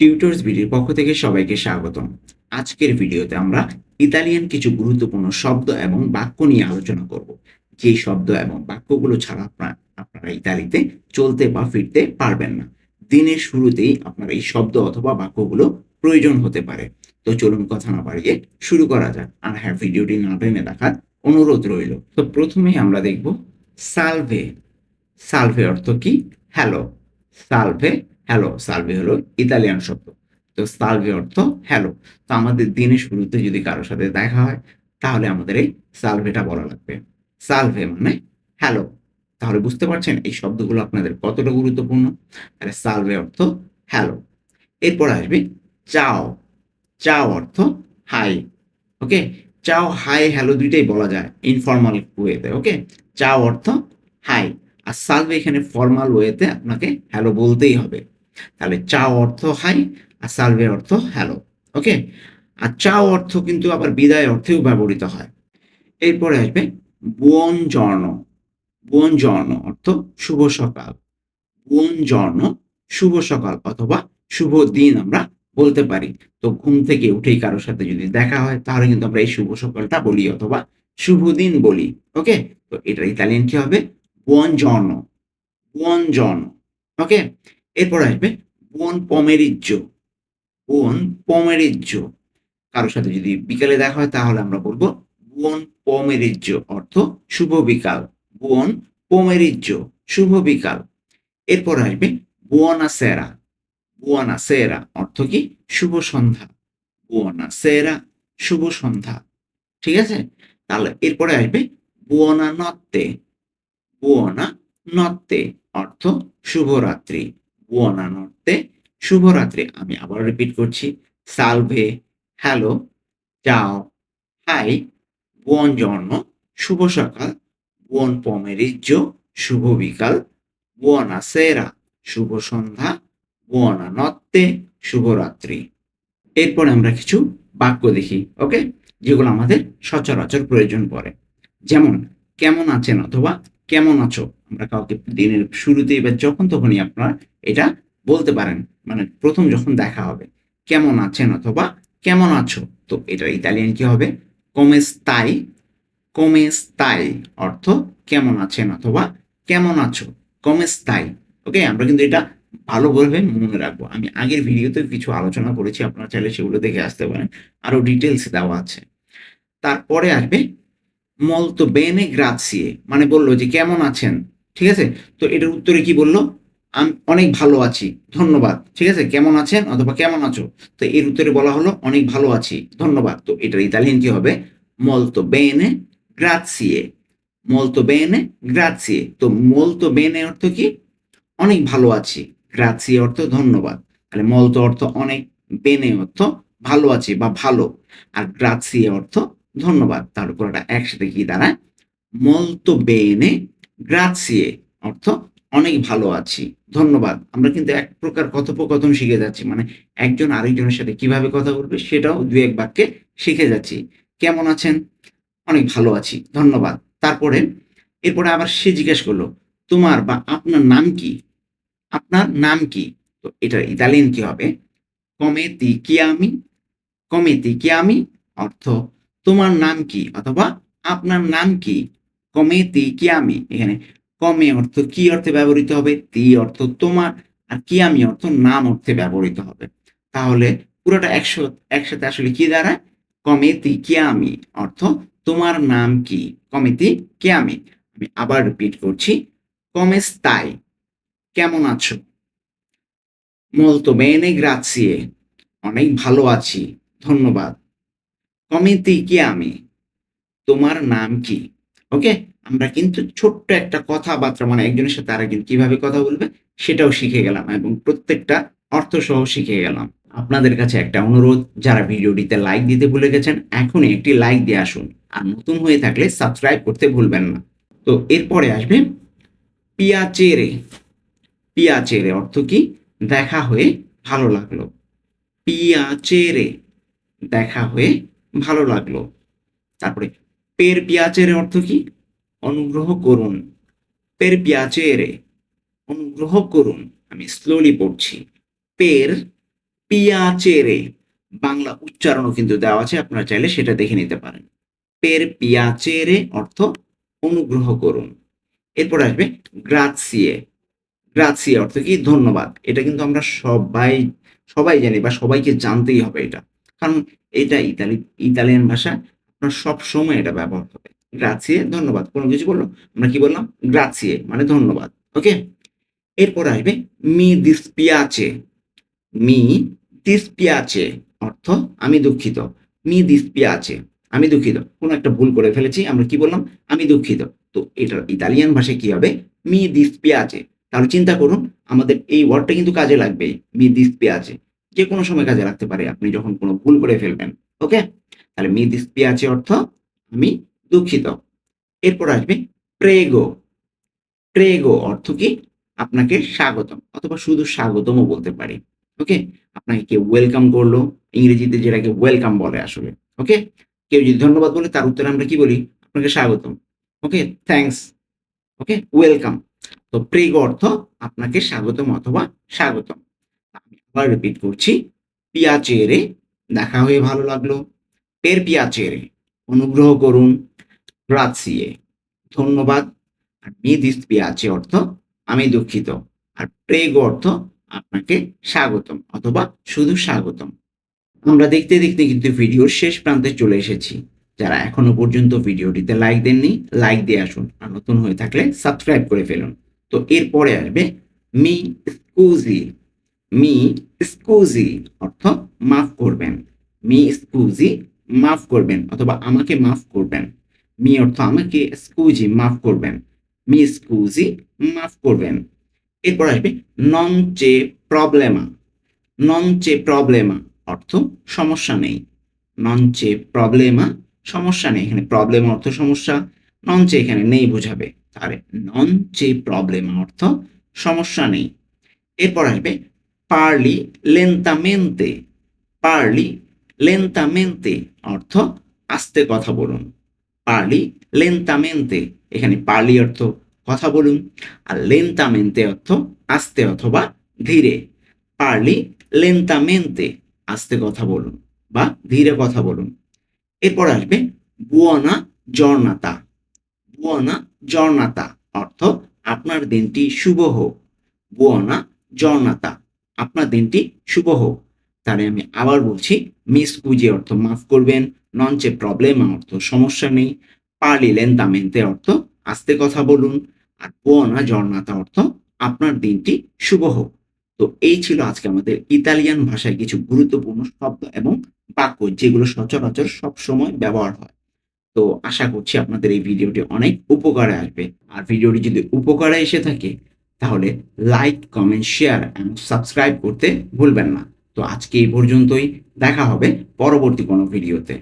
Tutors ভিডিওর পক্ষ থেকে সবাইকে স্বাগতম। আজকের ভিডিওতে আমরা ইতালিয়ান কিছু গুরুত্বপূর্ণ শব্দ এবং বাক্য নিয়ে আলোচনা করব। যে শব্দ এবং বাক্যগুলো ছাড়া আপনার, আপনারা ইতালিতে চলতে বা ফিরতে পারবেন না। দিনের শুরুতেই আপনার এই শব্দ অথবা বাক্যগুলো প্রয়োজন হতে পারে। তো চলুন কথা না বাড়িয়ে শুরু করা যাক। আর হ্যাঁ ভিডিওটি না টেনে দেখার অনুরোধ রইল। তো প্রথমেই আমরা দেখব সালভে। সালভে অর্থ কি? হ্যালো সালভে হ্যালো সালভে হলো ইতালিয়ান শব্দ। তো সালভে অর্থ হ্যালো তো আমাদের দিনের শুরুতে যদি কারোর সাথে দেখা হয়, তাহলে আমাদের এই সালভেটা বলা লাগবে। সালভে মানে হ্যালো তাহলে বুঝতে পারছেন এই শব্দগুলো আপনাদের কতটা গুরুত্বপূর্ণ? তাহলে সালভে অর্থ হ্যালো এরপর আসবে চাও। চাও অর্থ হাই ওকে? চাও হাই হ্যালো দুইটাই বলা যায় ইনফর্মাল ওয়েতে ওকে? চাও অর্থ হাই আর সালভে এখানে ফর্মাল ওয়েতে আপনাকে হ্যালো বলতেই হবে। তাহলে চাও অর্থ হাই, আর সালভে অর্থ হ্যালো ওকে আর চাও অর্থ কিন্তু আবার বিদায় অর্থেও ব্যবহৃত হয়। এরপরে আসবে বুয়ন জর্ণ বুয়ন জর্ণ অর্থ শুভ সকাল বুয়ন জর্ণ শুভ সকাল অথবা শুভ দিন আমরা বলতে পারি। তো ঘুম থেকে উঠেই কারোর সাথে যদি দেখা হয়, তাহলে কিন্তু আমরা এই শুভ সকালটা বলি অথবা শুভ দিন বলি ওকে তো এটা ইতালিয়ান কি হবে? বুয়ন জর্ণ বুয়ন জর্ণ ওকে এরপর আসবে বুয়ন পমেরিজ্জ। বুয়ন পমেরিজ্জ। কারোর সাথে যদি বিকালে দেখা হয়, তাহলে আমরা বলব বুয়ন পমেরিজ্জ, অর্থ শুভ বিকাল। বুয়ন পমেরিজ্জ, শুভ বিকাল। এরপর আসবে বুয়না সেরা বুয়না সেরা অর্থ কি? শুভ সন্ধ্যা। বুয়না সেরা শুভ সন্ধ্যা। ঠিক আছে? তাহলে এরপরে আসবে বুয়না নত্তে বুয়না নত্তে অর্থ শুভরাত্রি বুয়না নত্তে শুভরাত্রি। আমি আবার রিপিট করছি। সালভে, হ্যালো চাও হাই বুয়ন জর্ণ শুভ সকাল বুয়ন পমেরিজ্জ, শুভ বিকাল বুয়না সেরা, শুভ সন্ধ্যা বুয়না নত্তে, শুভরাত্রি। এরপরে আমরা কিছু বাক্য দেখি ওকে যেগুলো আমাদের সচরাচর প্রয়োজন পড়ে। যেমন, কেমন আছেন অথবা কেমন আছো? আমরা কাউকে দিনের শুরুতেই বা যখন তখনই আপনারা এটা বলতে পারেন। মানে প্রথম যখন দেখা হবে, কেমন আছেন অথবা কেমন আছো? তো এটা ইতালিয়ান কি হবে? কমেস তাই কমেস তাই অর্থ কেমন আছেন অথবা কেমন আছো? কমেস তাই ওকে আমরা কিন্তু এটা ভালো বলবে, মনে রাখব। আমি আগের ভিডিওতে কিছু আলোচনা করেছি, আপনারা চাইলে সেগুলো দেখে আসতে পারেন। আরও ডিটেলস দেওয়া আছে। তারপরে আসবে মলতো বেনে গ্রাসিয়ে। মানে বলল যে, কেমন আছেন? ঠিক আছে? তো এটার উত্তরে কি বলল? আমি, অনেক ভালো আছি, ধন্যবাদ। ঠিক আছে? কেমন আছেন? অথবা, কেমন আছো? তো এর উত্তরে বলা হলো, অনেক ভালো আছি, ধন্যবাদ। তো এটার ইতালিয়ান কি হবে? মলতো বেনে গ্রাসিয়ে। মলতো বেনে গ্রাসিয়ে। তো মলতো বেনে অর্থ কি? অনেক ভালো আছি। গ্রাসিয়ে অর্থ, ধন্যবাদ। তাহলে মলতো অর্থ অনেক, বেনে অর্থ, ভালো আছি বা ভালো। আর গ্রাসিয়ে অর্থ ধন্যবাদ। তার উপর পুরোটা একসাথে কি দাঁড়ায়। মলতো বেনে গ্রাসিয়ে অর্থ অনেক ভালো আছি। ধন্যবাদ। আমরা কিন্তু এক প্রকার কথোপকথন শিখে যাচ্ছি। মানে একজন আরেকজনের সাথে কীভাবে কথা বলবে সেটাও দু এক বাক্যে শিখে যাচ্ছি। কেমন আছেন? অনেক ভালো আছি। ধন্যবাদ। তারপরে, এরপরে আবার সে জিজ্ঞেস করল, তোমার বা আপনার নাম কি? আপনার নাম কি? তো এটা ইতালিয়ান কি হবে? কমেতি কি আমি? কমেতি কি আমি? অর্থ তোমার নাম কি? অথবা আপনার নাম কি? কমেতি কি আমি এখানে কমে অর্থ কি অর্থে ব্যবহৃত হবে? তি অর্থ তোমার। আর কি আমি অর্থ নাম অর্থে ব্যবহৃত হবে। তাহলে পুরোটা একশো, একসাথে আসলে কি দাঁড়ায়? কমেতি কি আমি অর্থ তোমার নাম কি? কমেতি কি আমি আমি আবার রিপিট করছি। কমেস তাই কেমন আছো? মলতো বেনে গ্রাসিয়ে অনেক ভালো আছি। ধন্যবাদ। কমেতি কি আমি? তোমার নাম কি? ওকে আমরা কিন্তু ছোট্ট একটা কথাবার্তা মানে একজনের সাথে আরেকজন কীভাবে কথা বলবে, সেটাও শিখে গেলাম এবং প্রত্যেকটা অর্থ সহ শিখে গেলাম। আপনাদের কাছে একটা অনুরোধ, যারা ভিডিওটিতে লাইক দিতে ভুলে গেছেন, এখনই একটি লাইক দিয়ে আসুন। আর নতুন হয়ে থাকলে সাবস্ক্রাইব করতে ভুলবেন না। তো এরপরে আসবে পিয়াচেরে। পিয়াচেরে অর্থ কি? দেখা হয়ে ভালো লাগল। পিয়াচেরে। দেখা হয়ে ভালো লাগল। তারপরে, পের পিয়াচেরে অর্থ কি? অনুগ্রহ করুন। পের পিয়াচেরে অনুগ্রহ করুন। আমি স্লোলি পড়ছি। পের পিয়াচেরে বাংলা উচ্চারণও কিন্তু দেওয়া আছে, আপনারা চাইলে সেটা দেখে নিতে পারেন। পের পিয়াচেরে অর্থ অনুগ্রহ করুন। এরপর আসবে, গ্রাৎসিয়ে। গ্রাৎসিয়ে অর্থ কি? ধন্যবাদ। এটা কিন্তু আমরা সবাই সবাই জানি বা সবাইকে জানতেই হবে এটা। কারণ এটা ইতালি, ইতালিয়ান ভাষা, আপনার সব সময় এটা ব্যবহার হবে। গ্রাৎসিয়ে ধন্যবাদ, কোনো কিছু বলল? আমরা কি বললাম? গ্রাৎসিয়ে মানে ধন্যবাদ ওকে এরপর আসবে মি দিসপিয়াচে মি দিসপিয়াচে অর্থ আমি দুঃখিত মি দিসপিয়াচে আমি দুঃখিত, কোনো একটা ভুল করে ফেলেছি, আমরা কি বললাম? আমি দুঃখিত, তো এটা ইতালিয়ান ভাষায় কি হবে? মি দিসপিয়াচে তাহলে চিন্তা করুন, আমাদের এই ওয়ার্ডটা কিন্তু কাজে লাগবে মি দিসপিয়াচে যে কোনো সময় কাজে লাগতে পারে। আপনি যখন কোনো ভুল করে ফেলবেন, ওকে? তাহলে মি দিসপিয়াচে অর্থ আমি দুঃখিত। এরপর আসবে প্রেগো। প্রেগো অর্থ কি? আপনাকে স্বাগতম, অথবা শুধু স্বাগতমও বলতে পারি, ওকে? আপনাকে কেউ ওয়েলকাম করল, ইংরেজিতে যেটাকে ওয়েলকাম বলে আসলে, ওকে? কেউ যদি ধন্যবাদ বলে, তার উত্তরে আমরা কি বলি? আপনাকে স্বাগতম, ওকে? থ্যাঙ্কস, ওকে? ওয়েলকাম। তো প্রেগ অর্থ আপনাকে স্বাগতম অথবা স্বাগতম। আবার রিপিট করছি। পিয়াচেরে, দেখা হয়ে ভালো লাগল। পের পিয়াচেরে, অনুগ্রহ করুন। গ্রাৎসিয়ে ধন্যবাদ। আর মি দিস পিয়াচে অর্থ, আমি দুঃখিত। আর প্রেগ অর্থ, আপনাকে স্বাগতম, অথবা শুধু স্বাগতম। আমরা দেখতে দেখতে কিন্তু ভিডিওর শেষ প্রান্তে চলে এসেছি। যারা এখনও পর্যন্ত ভিডিওটিতে লাইক দেননি লাইক দিয়ে আসুন। আর নতুন হয়ে থাকলে সাবস্ক্রাইব করে ফেলুন। তো এরপরে আসবে মি স্কুজি। মি স্কুজি, অর্থ মাফ করবেন। মি স্কুজি মাফ করবেন, অথবা আমাকে মাফ করবেন। মি অর্থ আমাকে স্কুজি মাফ করবেন। মি স্কুজি মাফ করবেন। এরপর আসবে নন চে প্রবলেমা। নন চে প্রবলেমা অর্থ সমস্যা নেই। নন চে প্রবলেমা সমস্যা নেই, এখানে প্রবলেম অর্থ সমস্যা নন চে এখানে নেই বোঝাবে। তাহলে নন চে প্রবলেমা অর্থ সমস্যা নেই। এরপর আসবে পার্লি লেন্তামেন্তে পার্লি লেন্তামেন্তে অর্থ আস্তে কথা বলুন। পার্লি লেন্তামেন্তে এখানে পার্লি অর্থ কথা বলুন, আর লেন্তামেন্তে অর্থ আস্তে অথবা ধীরে। পার্লি লেন্তামেন্তে আস্তে কথা বলুন বা ধীরে কথা বলুন। এরপর আসবে বুয়ানা জর্নাতা বুয়ানা জর্নাতা অর্থ আপনার দিনটি শুভ হোক। বুয়ানা জর্নাতা আপনার দিনটি শুভ হোক। তাহলে আমি আবার বলছি, মিস কুজি অর্থ মাফ করবেন নঞ্চে প্রবলেম অর্থ সমস্যা নেই। পার্লি লেন্তামেন্তে অর্থ আস্তে কথা বলুন, আর বুয়ানা জর্নাতা অর্থ আপনার দিনটি শুভ হোক। তো এই ছিল আজকে আমাদের ইতালিয়ান ভাষায় কিছু গুরুত্বপূর্ণ শব্দ এবং বাক্য, যেগুলো সচরাচর সব সময় ব্যবহার হয়। তো আশা করছি আপনাদের এই ভিডিওটি অনেক উপকারে আসবে। আর ভিডিওটি যদি উপকারে এসে থাকে তাহলে লাইক কমেন্ট শেয়ার এবং সাবস্ক্রাইব করতে ভুলবেন না। তো আজকে এই পর্যন্তই। দেখা হবে পরবর্তী কোনো ভিডিওতে